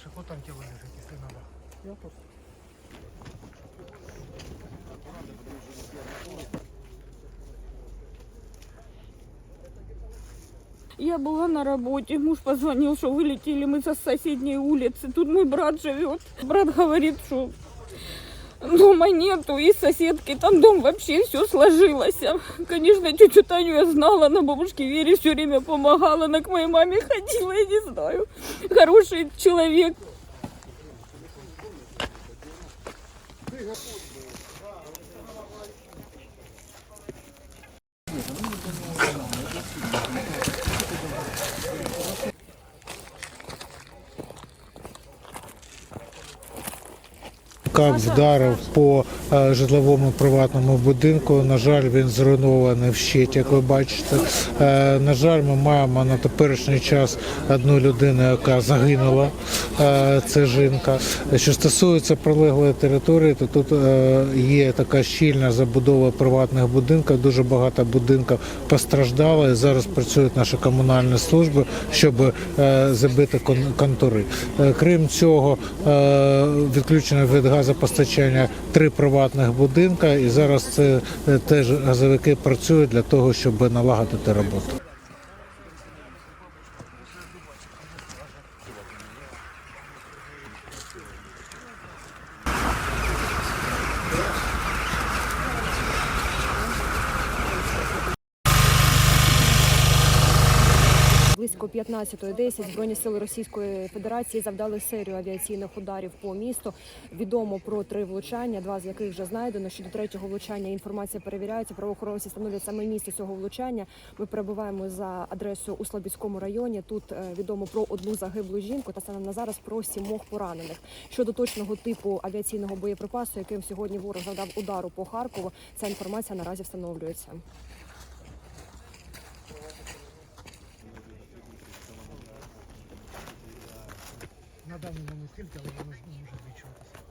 наших, вот там тело лежит, если надо. Я тут. Я была на работе, муж позвонил, что вылетели мы со соседней улицы. Тут мой брат живет. Брат говорит, что дома нету, и соседки, там дом вообще все сложилось. Конечно, тетю Таню я знала, на бабушке Вере все время помогала, она к моей маме ходила, я не знаю. Хороший человек. Як вдарив по е, житловому приватному будинку. На жаль, він зруйнований вщить, як ви бачите. Е, На жаль, ми маємо на теперішній час одну людину, яка загинула. Е, Це жінка. Що стосується прилеглої території, то тут є така щільна забудова приватних будинків. Дуже багато будинків постраждало. І зараз працюють наші комунальні служби, щоб забити кон- контури. Е, Крім цього, відключено від газопостачання три приватних будинка, і зараз це е, теж газовики працюють для того, щоб налагодити роботу. 15.10 Збройні сили Російської Федерації завдали серію авіаційних ударів по місту. Відомо про три влучання, два з яких вже знайдено. Щодо третього влучання інформація перевіряється. Правоохоронці встановлюють саме місце цього влучання. Ми перебуваємо за адресою у Слобідському районі. Тут е, відомо про одну загиблу жінку та станом на зараз про сімох поранених. Щодо точного типу авіаційного боєприпасу, яким сьогодні ворог завдав удару по Харкову, ця інформація наразі встановлюється. На даний момент скільки, але воно може відчуватися.